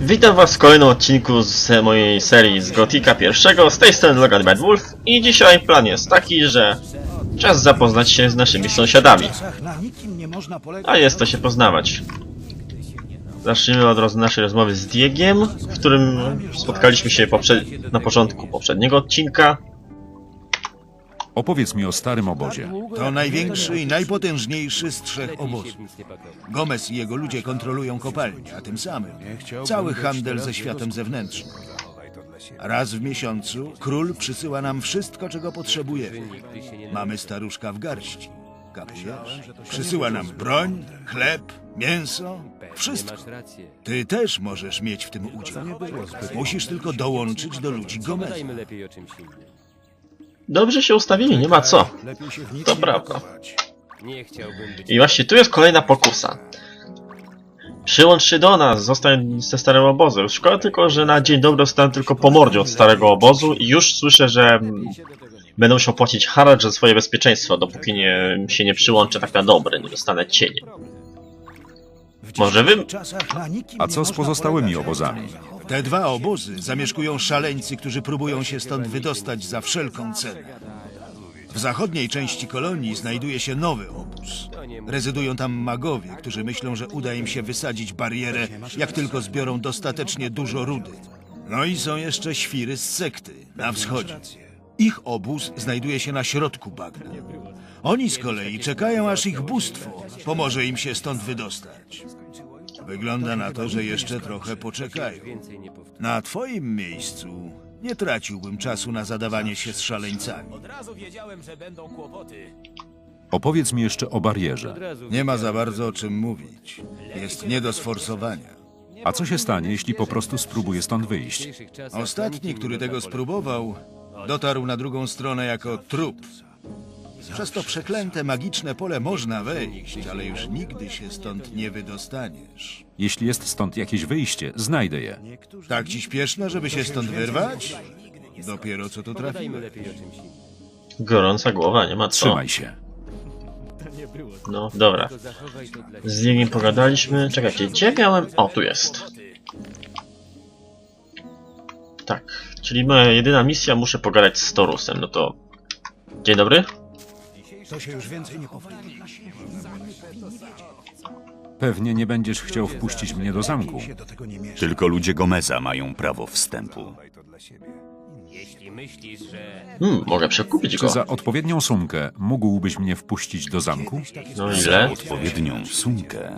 Witam was w kolejnym odcinku z mojej serii z Gotika pierwszego, z tej strony Logan Bad Wolf i dzisiaj plan jest taki, że czas zapoznać się z naszymi sąsiadami, a jest to się poznawać. Zacznijmy od roz naszej rozmowy z Diegiem, w którym spotkaliśmy się na początku poprzedniego odcinka. Opowiedz mi o starym obozie. To największy i najpotężniejszy z trzech obozów. Gomez i jego ludzie kontrolują kopalnię, a tym samym cały handel ze światem zewnętrznym. Raz w miesiącu król przysyła nam wszystko, czego potrzebujemy. Mamy staruszka w garści. Kapujesz? Przysyła nam broń, chleb, mięso, wszystko. Ty też możesz mieć w tym udział. Musisz tylko dołączyć do ludzi Gomeza. Dajmy lepiej o czymś innym. Dobrze się ustawili, nie ma co. To prawda. Nie chciałbym być... I właśnie tu jest kolejna pokusa. Przyłącz się do nas, zostań ze starego obozu. Szkoda tylko, że na dzień dobry dostałem tylko po mordzie od starego obozu i już słyszę, że będę musiał płacić haracz za swoje bezpieczeństwo, dopóki nie, się nie przyłączę tak na dobre, nie dostanę cienie. Może wy... A co z pozostałymi obozami? Te dwa obozy zamieszkują szaleńcy, którzy próbują się stąd wydostać za wszelką cenę. W zachodniej części kolonii znajduje się nowy obóz. Rezydują tam magowie, którzy myślą, że uda im się wysadzić barierę, jak tylko zbiorą dostatecznie dużo rudy. No i są jeszcze świry z sekty na wschodzie. Ich obóz znajduje się na środku bagna. Oni z kolei czekają, aż ich bóstwo pomoże im się stąd wydostać. Wygląda na to, że jeszcze trochę poczekają. Na twoim miejscu nie traciłbym czasu na zadawanie się z szaleńcami. Opowiedz mi jeszcze o barierze. Nie ma za bardzo o czym mówić. Jest nie do sforsowania. A co się stanie, jeśli po prostu spróbuję stąd wyjść? Ostatni, który tego spróbował, dotarł na drugą stronę jako trup. Przez to przeklęte magiczne pole można wejść, ale już nigdy się stąd nie wydostaniesz. Jeśli jest stąd jakieś wyjście, znajdę je. Tak ci śpieszno, żeby się stąd wyrwać? Dopiero co tu trafiłeś. lepiej o czymś innym. Gorąca głowa, nie ma co. Trzymaj się. No, dobra. Z nim pogadaliśmy. Czekajcie, gdzie miałem... O, tu jest. Tak, czyli moja jedyna misja, muszę pogadać z Torusem, no to... Dzień dobry. Pewnie nie będziesz chciał wpuścić mnie do zamku. Tylko ludzie Gomeza mają prawo wstępu. Jeśli myślisz, że... Hmm, mogę przekupić Czy go. za odpowiednią sumkę mógłbyś mnie wpuścić do zamku? No ile? Odpowiednią sumkę.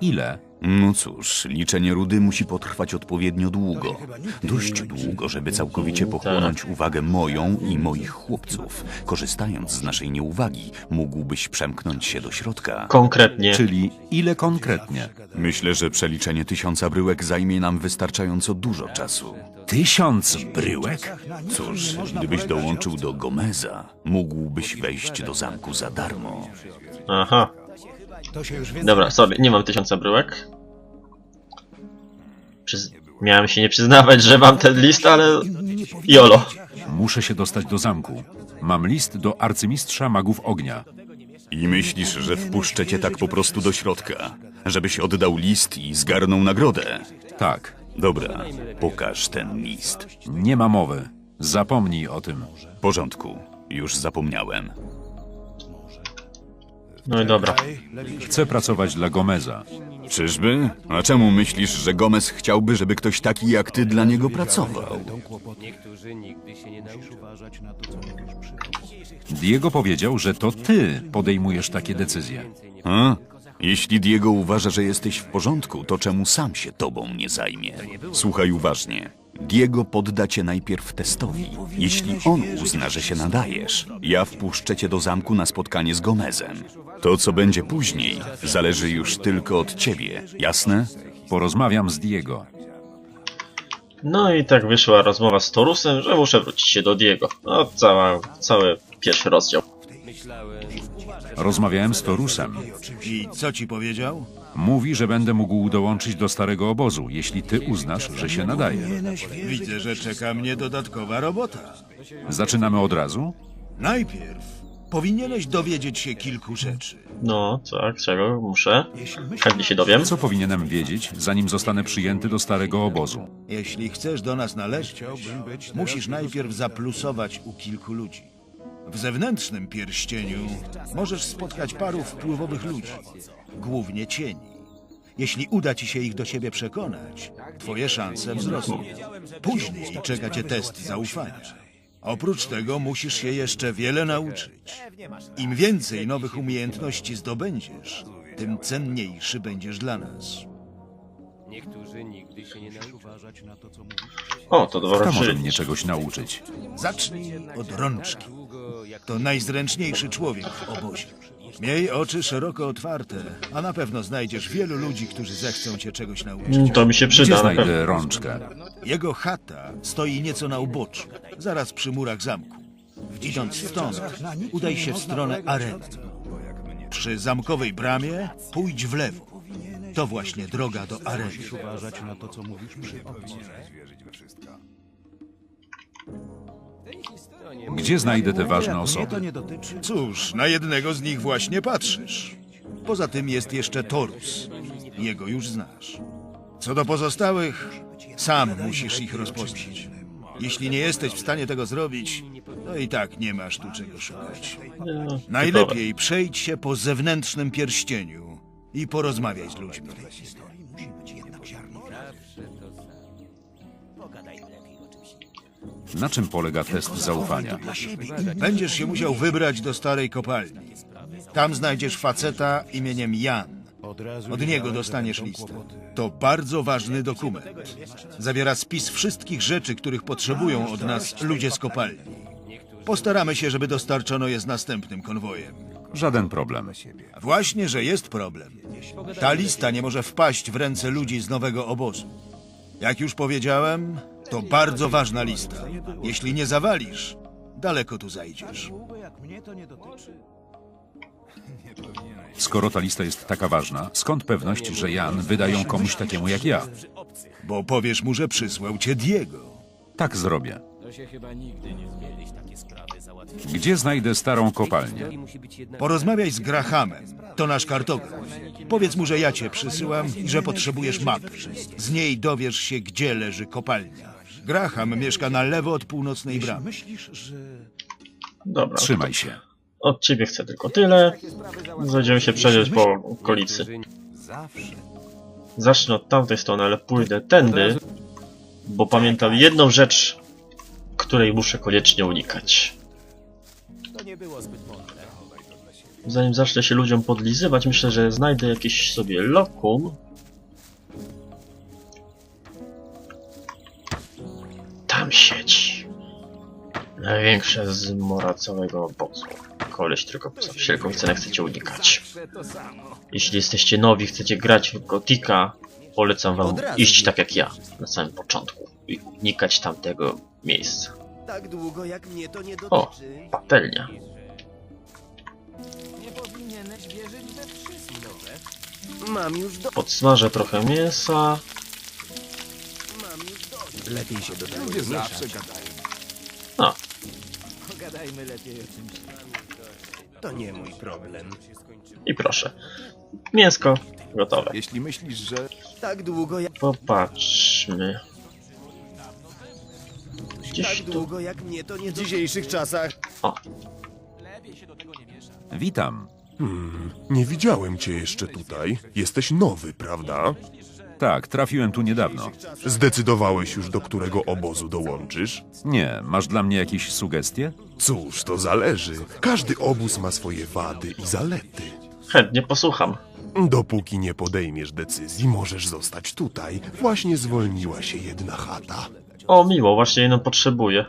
Ile? No cóż, liczenie rudy musi potrwać odpowiednio długo. Dość długo, żeby całkowicie pochłonąć uwagę moją i moich chłopców. Korzystając z naszej nieuwagi, mógłbyś przemknąć się do środka. Konkretnie. Czyli ile konkretnie? Myślę, że przeliczenie tysiąca bryłek zajmie nam wystarczająco dużo czasu. Tysiąc bryłek? Cóż, gdybyś dołączył do Gomeza, mógłbyś wejść do zamku za darmo. Aha. Dobra, sobie, nie mam tysiąca bryłek. Przyz... Miałem się nie przyznawać, że mam ten list, ale... Jolo. Muszę się dostać do zamku. Mam list do arcymistrza magów ognia. I myślisz, że wpuszczę cię tak po prostu do środka, żebyś oddał list i zgarnął nagrodę? Tak, Dobra, pokaż ten list. nie ma mowy. Zapomnij o tym. W porządku, już zapomniałem. No i dobra. Chcę pracować dla Gomeza. Czyżby? A czemu myślisz, że Gomez chciałby, żeby ktoś taki jak ty dla niego pracował? Niektórzy nigdy się nie nauczą. Diego powiedział, że to ty podejmujesz takie decyzje. A? Jeśli Diego uważa, że jesteś w porządku, to czemu sam się tobą nie zajmie? Słuchaj uważnie. Diego podda cię najpierw testowi. Jeśli on uzna, że się nadajesz, ja wpuszczę cię do zamku na spotkanie z Gomezem. To, co będzie później, zależy już tylko od ciebie, jasne? Porozmawiam z Diego. No i tak wyszła rozmowa z Torusem, że muszę wrócić się do Diego. No, cała, cały pierwszy rozdział. Myślałem... Rozmawiałem z Torusem. I co ci powiedział? Mówi, że będę mógł dołączyć do starego obozu, jeśli ty uznasz, że się nadaje. Widzę, że czeka mnie dodatkowa robota. Zaczynamy od razu? Najpierw Powinieneś dowiedzieć się kilku rzeczy. No, tak, czego muszę? Chętnie się dowiem. Co powinienem wiedzieć, zanim zostanę przyjęty do starego obozu? Jeśli chcesz do nas należeć, musisz najpierw zaplusować u kilku ludzi. W zewnętrznym pierścieniu możesz spotkać paru wpływowych ludzi, głównie cieni. Jeśli uda ci się ich do siebie przekonać, twoje szanse wzrosną. Później czeka cię test zaufania. Oprócz tego musisz się jeszcze wiele nauczyć. Im więcej nowych umiejętności zdobędziesz, tym cenniejszy będziesz dla nas. Niektórzy nigdy się nie nauczą. O, to dobra Kto może przy... mnie czegoś nauczyć? Zacznij od rączki. To najzręczniejszy człowiek w obozie. Miej oczy szeroko otwarte, a na pewno znajdziesz wielu ludzi, którzy zechcą cię czegoś nauczyć. Mm, To mi się Gdzie przyda na pewno. znajdę rączkę? Jego chata stoi nieco na uboczu, zaraz przy murach zamku. Idąc stąd, udaj się w stronę areny. Przy zamkowej bramie pójdź w lewo. To właśnie droga do areny. Gdzie znajdę te ważne osoby? Cóż, na jednego z nich właśnie patrzysz. Poza tym jest jeszcze Torus. Jego już znasz. Co do pozostałych, sam musisz ich rozpoznać. Jeśli nie jesteś w stanie tego zrobić, to i tak nie masz tu czego szukać. Najlepiej przejdź się po zewnętrznym pierścieniu i porozmawiaj z ludźmi. Na czym polega test zaufania? Będziesz się musiał wybrać do starej kopalni. Tam znajdziesz faceta imieniem Jan. Od niego dostaniesz listę. To bardzo ważny dokument. Zawiera spis wszystkich rzeczy, których potrzebują od nas ludzie z kopalni. Postaramy się, żeby dostarczono je z następnym konwojem. Żaden problem. Właśnie, że jest problem. Ta lista nie może wpaść w ręce ludzi z nowego obozu. Jak już powiedziałem, to bardzo ważna lista. Jeśli nie zawalisz, daleko tu zajdziesz. Skoro ta lista jest taka ważna, skąd pewność, że Jan wyda ją komuś takiemu jak ja? Bo powiesz mu, że przysłał cię Diego. Tak zrobię. Gdzie znajdę starą kopalnię? Porozmawiaj z Grahamem, to nasz kartograf. Powiedz mu, że ja cię przysyłam i że potrzebujesz mapy. Z niej dowiesz się, gdzie leży kopalnia. Graham mieszka na lewo od północnej bramy. Dobra, Trzymaj się. od ciebie chcę tylko tyle. Zajdziemy się przejść po okolicy. Zacznę od tamtej strony, ale pójdę tędy, bo pamiętam jedną rzecz, której muszę koniecznie unikać. Zanim zacznę się ludziom podlizywać, myślę, że znajdę jakieś sobie lokum. Tam siedzi. Największe zmora całego obozu. Koleś, tylko za wszelką cenę chcecie unikać. Jeśli jesteście nowi, chcecie grać w Gotika, polecam wam iść tak jak ja, na samym początku. I unikać tamtego miejsca. Tak długo jak mnie to nie O, patelnia. Mam już do... Podsmażę trochę mięsa. Lepiej się do tego nie zawsze No, Pogadajmy lepiej o czymś. To nie mój problem. i proszę. Mięsko gotowe. Jeśli myślisz, że... Tak długo jak... Popatrzmy. Gdzieś Tak tu. długo jak mnie to nie... W dzisiejszych czasach... O, Witam. Nie widziałem cię jeszcze tutaj. Jesteś nowy, prawda? Tak, trafiłem tu niedawno. Zdecydowałeś już, do którego obozu dołączysz? Nie, masz dla mnie jakieś sugestie? Cóż, to zależy. Każdy obóz ma swoje wady i zalety. chętnie posłucham. Dopóki nie podejmiesz decyzji, możesz zostać tutaj. Właśnie zwolniła się jedna chata. O, miło, właśnie jedną potrzebuję.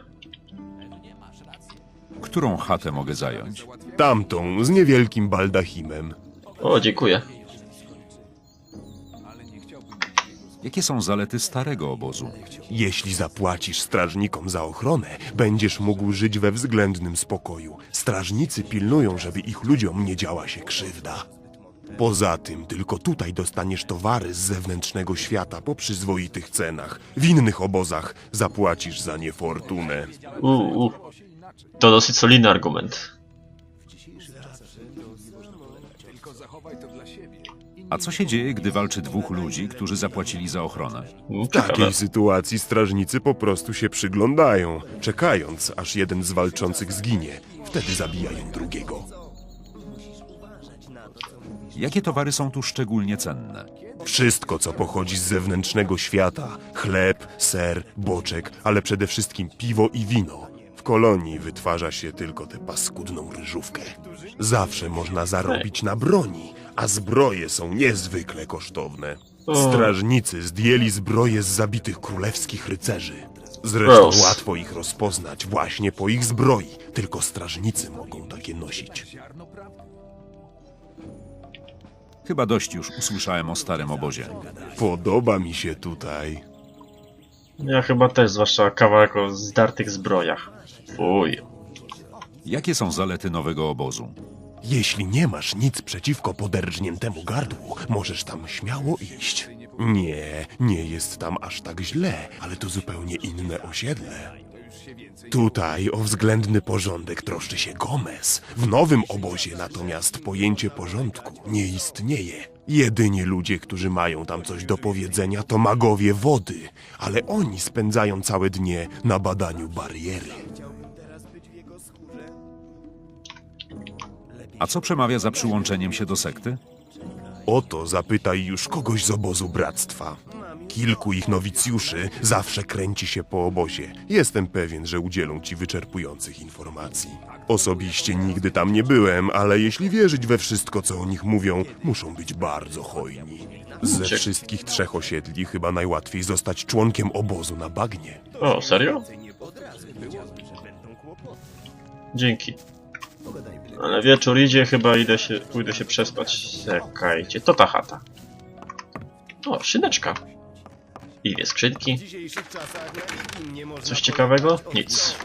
Którą chatę mogę zająć? Tamtą, z niewielkim baldachimem. O, dziękuję. Jakie są zalety starego obozu? Jeśli zapłacisz strażnikom za ochronę, będziesz mógł żyć we względnym spokoju. Strażnicy pilnują, żeby ich ludziom nie działa się krzywda. Poza tym, tylko tutaj dostaniesz towary z zewnętrznego świata po przyzwoitych cenach. W innych obozach zapłacisz za niefortunę. Uuu, to dosyć solidny argument. A co się dzieje, gdy walczy dwóch ludzi, którzy zapłacili za ochronę? W takiej sytuacji strażnicy po prostu się przyglądają, czekając, aż jeden z walczących zginie. Wtedy zabijają drugiego. Jakie towary są tu szczególnie cenne? Wszystko, co pochodzi z zewnętrznego świata chleb, ser, boczek, ale przede wszystkim piwo i wino. W kolonii wytwarza się tylko tę paskudną ryżówkę. Zawsze można zarobić na broni, a zbroje są niezwykle kosztowne. Strażnicy zdjęli zbroje z zabitych królewskich rycerzy. Zresztą Gross. łatwo ich rozpoznać właśnie po ich zbroi. Tylko strażnicy mogą takie nosić. Chyba dość już usłyszałem o starym obozie. Podoba mi się tutaj. Ja chyba też, zwłaszcza kawałek o zdartych zbrojach. Fuj. Jakie są zalety nowego obozu? Jeśli nie masz nic przeciwko poderżniętemu gardłu, możesz tam śmiało iść. Nie, nie jest tam aż tak źle, ale to zupełnie inne osiedle. Tutaj o względny porządek troszczy się Gomez. W nowym obozie natomiast pojęcie porządku nie istnieje. Jedyni ludzie, którzy mają tam coś do powiedzenia, to magowie wody, ale oni spędzają całe dnie na badaniu bariery. A co przemawia za przyłączeniem się do sekty? O to zapytaj już kogoś z obozu bractwa. Kilku ich nowicjuszy zawsze kręci się po obozie. Jestem pewien, że udzielą ci wyczerpujących informacji. Osobiście nigdy tam nie byłem, ale jeśli wierzyć we wszystko, co o nich mówią, muszą być bardzo hojni. Ze wszystkich trzech osiedli chyba najłatwiej zostać członkiem obozu na bagnie. O, serio? Dzięki. Ale wieczór idzie, chyba idę się, pójdę się przespać. Czekajcie, to ta chata. O, szyneczka. I dwie skrzynki. Coś ciekawego? Nic.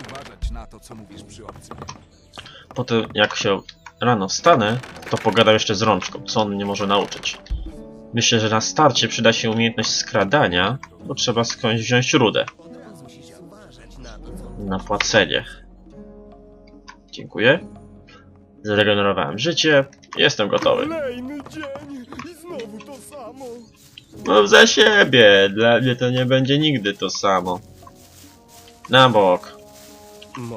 Potem jak się rano wstanę, to pogadam jeszcze z rączką, co on mnie może nauczyć. Myślę, że na starcie przyda się umiejętność skradania, bo trzeba skądś wziąć rudę. Na płacenie. Dziękuję. Zregenerowałem życie. Jestem gotowy. Kolejny dzień i znowu to samo. Mów za siebie. Dla mnie to nie będzie nigdy to samo. Na bok.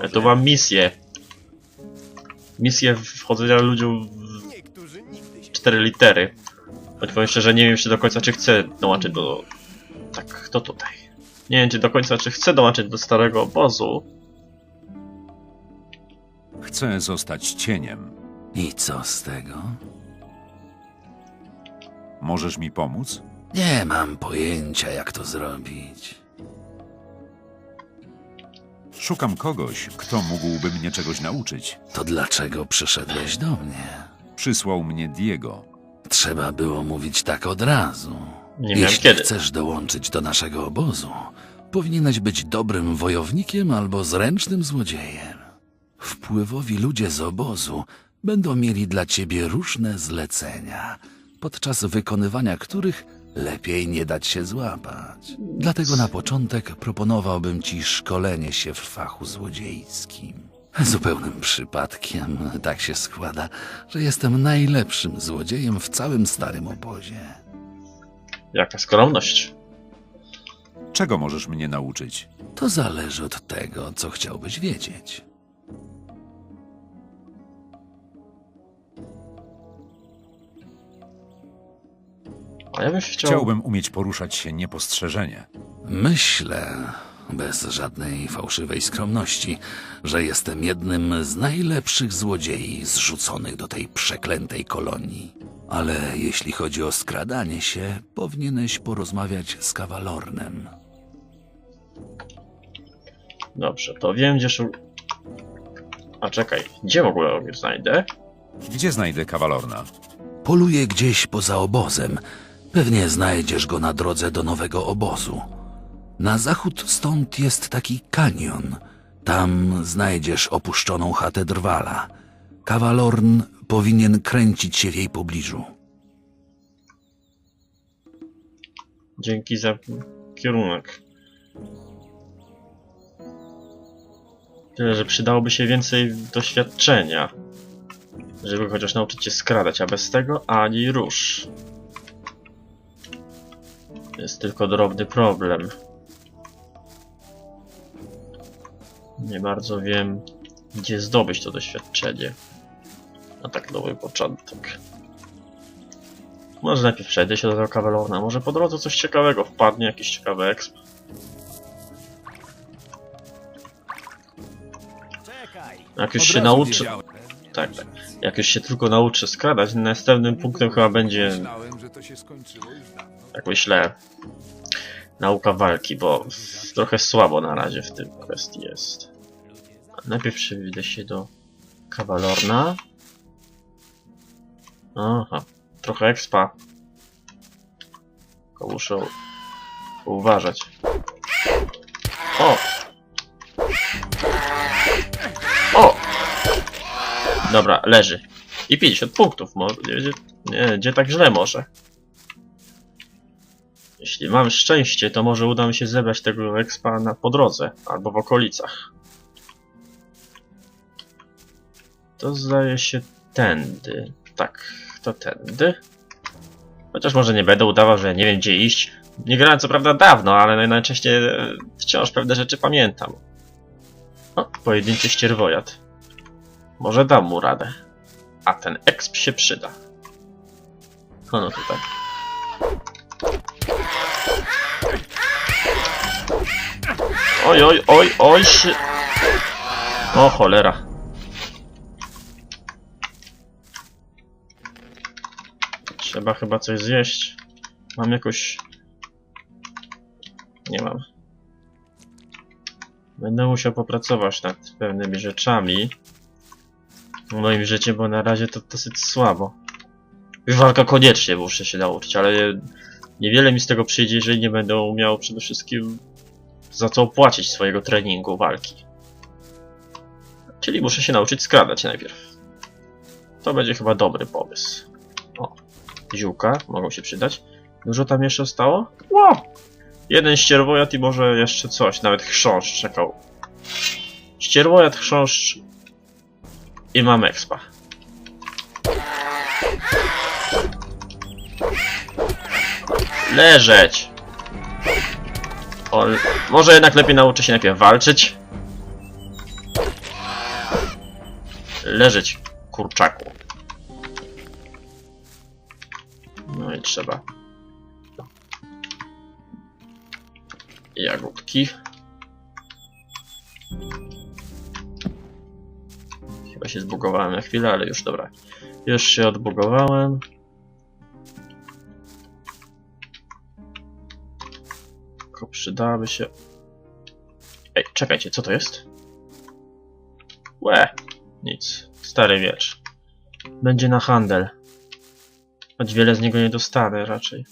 Ja tu mam misję. Misję wchodzenia ludziom w cztery litery. Choć powiem szczerze, nie wiem jeszcze do końca, czy chcę dołączyć do... Tak, to tutaj. Nie wiem, czy do końca, czy chcę dołączyć do starego obozu. Chcę zostać cieniem. I co z tego? Możesz mi pomóc? Nie mam pojęcia, jak to zrobić. Szukam kogoś, kto mógłby mnie czegoś nauczyć. To dlaczego przyszedłeś do mnie? Przysłał mnie Diego. Trzeba było mówić tak od razu. Nie miałem Jeśli kiedy. chcesz dołączyć do naszego obozu, powinieneś być dobrym wojownikiem albo zręcznym złodziejem. Wpływowi ludzie z obozu będą mieli dla ciebie różne zlecenia, podczas wykonywania których lepiej nie dać się złapać. Dlatego na początek proponowałbym ci szkolenie się w fachu złodziejskim. Zupełnym przypadkiem tak się składa, że jestem najlepszym złodziejem w całym starym obozie. Jaka skromność. Czego możesz mnie nauczyć? To zależy od tego, co chciałbyś wiedzieć. A ja bym się chciał... Chciałbym umieć poruszać się niepostrzeżenie. Myślę, bez żadnej fałszywej skromności, że jestem jednym z najlepszych złodziei zrzuconych do tej przeklętej kolonii. Ale jeśli chodzi o skradanie się, powinieneś porozmawiać z kawalornem. Dobrze, to wiem, gdzie szu... A czekaj, gdzie w ogóle go znajdę? Gdzie znajdę kawalorna? Poluje gdzieś poza obozem. Pewnie znajdziesz go na drodze do nowego obozu. Na zachód stąd jest taki kanion. Tam znajdziesz opuszczoną chatę drwala. Kawalorn powinien kręcić się w jej pobliżu. Dzięki za kierunek. Tyle, że przydałoby się więcej doświadczenia. Żeby chociaż nauczyć się skradać, a bez tego ani rusz. Jest tylko drobny problem. Nie bardzo wiem, gdzie zdobyć to doświadczenie. Na tak nowy początek. Może najpierw przejdę się do tego kawalona, może po drodze coś ciekawego wpadnie, jakiś ciekawy exp. Jak już się nauczy... Tak, tak. Jak już się tylko nauczy skradać, następnym punktem chyba będzie że to się skończyło już dawno. tak myślę, nauka walki, bo trochę słabo na razie w tym kwestii jest. Najpierw przejdę się do Kawalorna. Aha, trochę expa. Tylko muszę uważać. O! O! Dobra, leży. I 50 punktów, może. Nie, nie, nie tak źle może. Jeśli mam szczęście, to może uda mi się zebrać tego expa na po drodze, albo w okolicach. To zdaje się tędy. Tak, to tędy. Chociaż może nie będę udawał, że nie wiem gdzie iść. Nie grałem co prawda dawno, ale najczęściej e, wciąż pewne rzeczy pamiętam. O, pojedynczy ścierwojad. Może dam mu radę. A ten exp się przyda. O, no tutaj. Oj, oj, oj, oj, się... O cholera. Trzeba chyba coś zjeść. Mam jakoś... Nie mam. Będę musiał popracować nad pewnymi rzeczami. W moim życiu, bo na razie to dosyć słabo. Walka koniecznie muszę się nauczyć, ale niewiele mi z tego przyjdzie, jeżeli nie będę umiał przede wszystkim za co opłacić swojego treningu walki. Czyli muszę się nauczyć skradać najpierw. To będzie chyba dobry pomysł. O, ziółka mogą się przydać. Dużo tam jeszcze zostało? Wow! Jeden ścierwojad i może jeszcze coś, nawet chrząszcz czekał. Ścierwojad, chrząszcz i mam expa. Leżeć! O, może jednak lepiej nauczę się najpierw walczyć. Leżeć, kurczaku. No i trzeba. Jagódki. Chyba się zbugowałem na chwilę, ale już dobra. Już się odbugowałem. Tylko przydałaby się... Ej, czekajcie, co to jest? Łe, nic. Stary miecz. Będzie na handel. Choć wiele z niego nie dostanę raczej.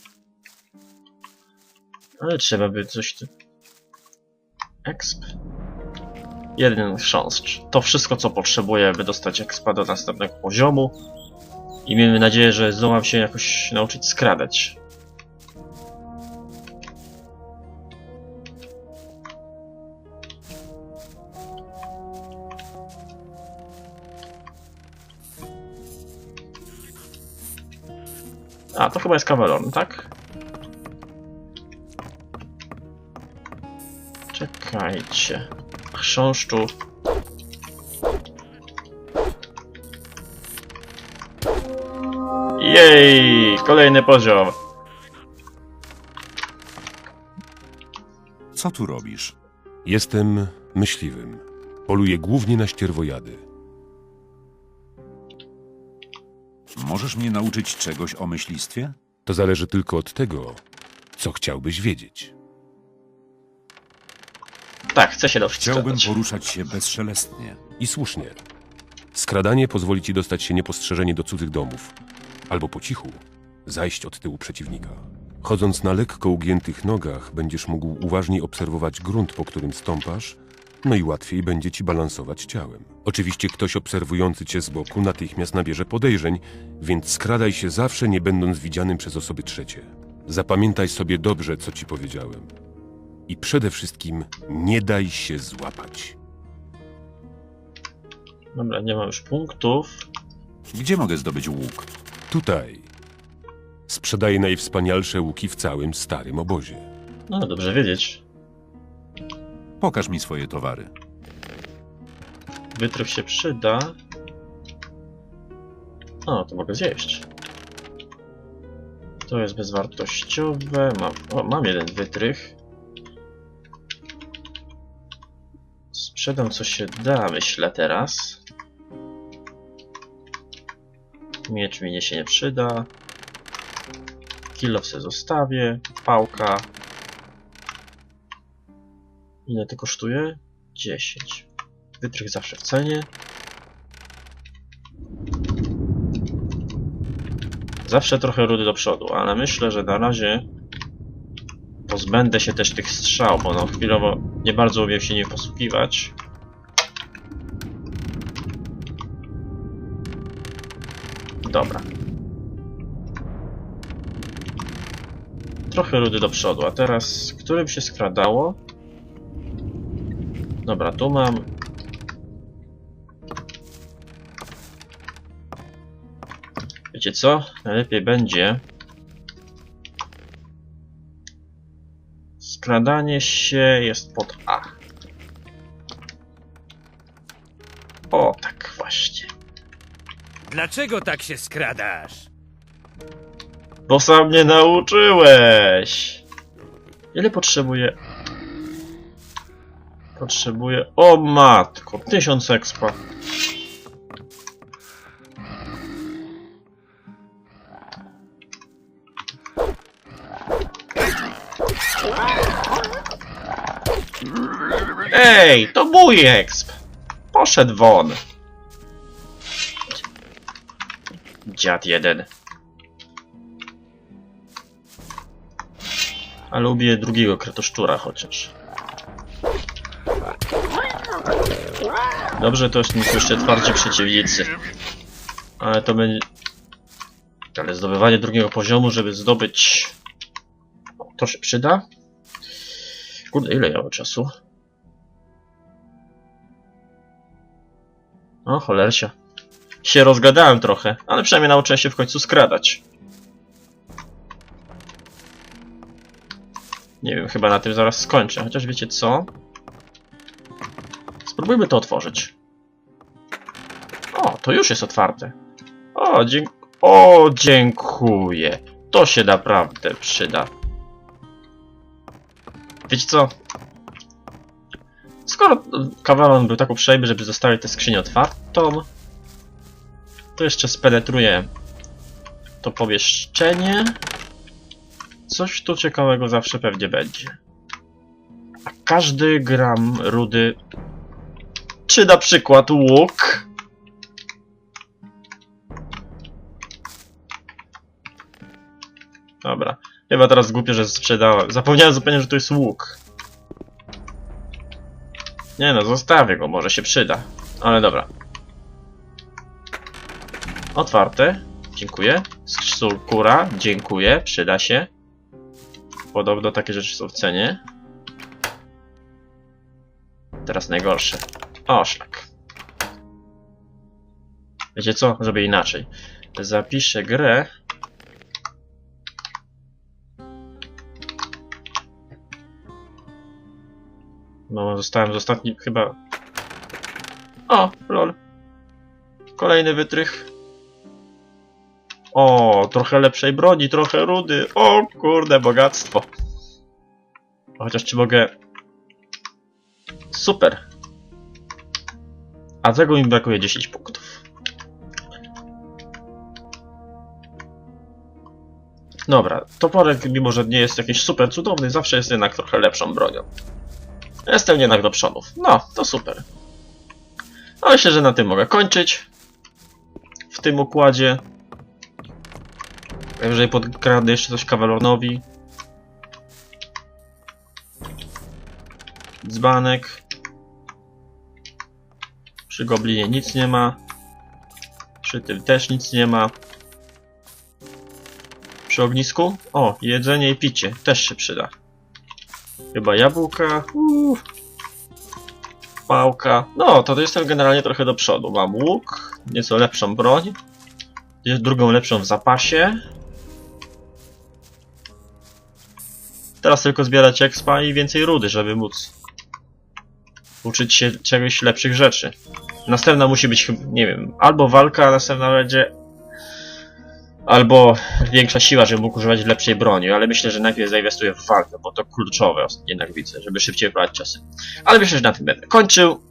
Ale trzeba by coś tu... Exp. Jeden chrząszcz. To wszystko, co potrzebuję, by dostać expa do następnego poziomu. I miejmy nadzieję, że zdołam się jakoś nauczyć skradać. A, to chyba jest kawalon, tak? Czekajcie. Chrząszczu. Jej! Kolejny poziom. Co tu robisz? Jestem myśliwym. Poluję głównie na ścierwojady. Możesz mnie nauczyć czegoś o myślistwie? To zależy tylko od tego, co chciałbyś wiedzieć. Tak, chcę się dobrze Chciałbym skradać. poruszać się bezszelestnie. I słusznie. Skradanie pozwoli ci dostać się niepostrzeżenie do cudzych domów, albo po cichu zajść od tyłu przeciwnika. Chodząc na lekko ugiętych nogach, będziesz mógł uważniej obserwować grunt, po którym stąpasz, no i łatwiej będzie ci balansować ciałem. Oczywiście ktoś obserwujący cię z boku natychmiast nabierze podejrzeń, więc skradaj się zawsze, nie będąc widzianym przez osoby trzecie. Zapamiętaj sobie dobrze, co ci powiedziałem. I przede wszystkim nie daj się złapać. Dobra, nie mam już punktów. Gdzie mogę zdobyć łuk? Tutaj. Sprzedaje najwspanialsze łuki w całym starym obozie. No, dobrze wiedzieć. Pokaż mi swoje towary. Wytrych się przyda. O, to mogę zjeść. To jest bezwartościowe. Mam, o, mam jeden wytrych. Sprzedam co się da, myślę teraz. Miecz mi nie się nie przyda. Kilo se zostawię. Pałka. Ile to kosztuje? 10. Wytrych zawsze w cenie. Zawsze trochę rudy do przodu, ale myślę, że na razie pozbędę się też tych strzał, bo no chwilowo nie bardzo umiem się nimi posługiwać. Dobra. Trochę rudy do przodu, a teraz którym się skradało? Dobra, tu mam Wiecie co? Najlepiej będzie skradanie się jest pod A. O, tak właśnie. Dlaczego tak się skradasz? Bo sam mnie nauczyłeś. Ile potrzebuję? Potrzebuję... O matko, tysiąc expa. Ej, to mój exp. Poszedł won. Dziad jeden. A lubię drugiego kretoszczura chociaż. Dobrze, to jest jeszcze twardzi przeciwnicy. Ale to będzie... Ale zdobywanie drugiego poziomu, żeby zdobyć... To się przyda. Kurde, ile ja mam czasu? O, cholercia. Się rozgadałem trochę, ale przynajmniej nauczyłem się w końcu skradać. Nie wiem, chyba na tym zaraz skończę. Chociaż wiecie co? Spróbujmy to otworzyć. O, to już jest otwarte. O, dzięk o dziękuję. To się naprawdę przyda. Wiecie co? Skoro kawalon był tak uprzejmy, żeby zostawić tę skrzynię otwartą, to jeszcze spenetruję to pomieszczenie. Coś tu ciekawego zawsze pewnie będzie. A każdy gram rudy. Czy na przykład łuk? Dobra. Chyba teraz głupio, że sprzedałem. Zapomniałem zupełnie, że to jest łuk. Nie no, zostawię go, może się przyda. Ale dobra. Otwarte. Dziękuję. Skóra. Dziękuję. Przyda się. Podobno takie rzeczy są w cenie. Teraz najgorsze. O, szlak. Wiecie co? Zrobię inaczej. Zapiszę grę. No, zostałem z ostatnim chyba... O, lol. Kolejny wytrych. O, trochę lepszej broni, trochę rudy. O, kurde, bogactwo. Chociaż czy mogę... Super. A tego mi brakuje 10 punktów. Dobra, toporek, mimo że nie jest jakiś super cudowny, zawsze jest jednak trochę lepszą bronią. Jestem jednak do przodów. No, to super. No, myślę, że na tym mogę kończyć. W tym układzie. Jeżeli podkradę jeszcze coś kawalonowi. Dzbanek. Przy goblinie nic nie ma. Przy tym też nic nie ma. Przy ognisku? O, jedzenie i picie. Też się przyda. Chyba jabłka. Uuu. Pałka. No, to jestem generalnie trochę do przodu. Mam łuk, nieco lepszą broń. Jest drugą lepszą w zapasie. Teraz tylko zbierać expa i więcej rudy, żeby móc uczyć się czegoś lepszych rzeczy. Następna musi być, nie wiem, albo walka, a następna będzie albo większa siła, żeby mógł używać lepszej broni, ale myślę, że najpierw zainwestuję w walkę, bo to kluczowe jednak widzę, żeby szybciej wypalać ciosy. Ale myślę, że na tym będę kończył.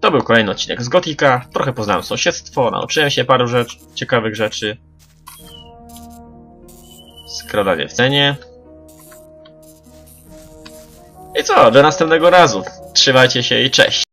To był kolejny odcinek z Gotika. Trochę poznałem sąsiedztwo, nauczyłem się paru rzecz, ciekawych rzeczy. Skradanie w cenie. I co, do następnego razu. Trzymajcie się i cześć.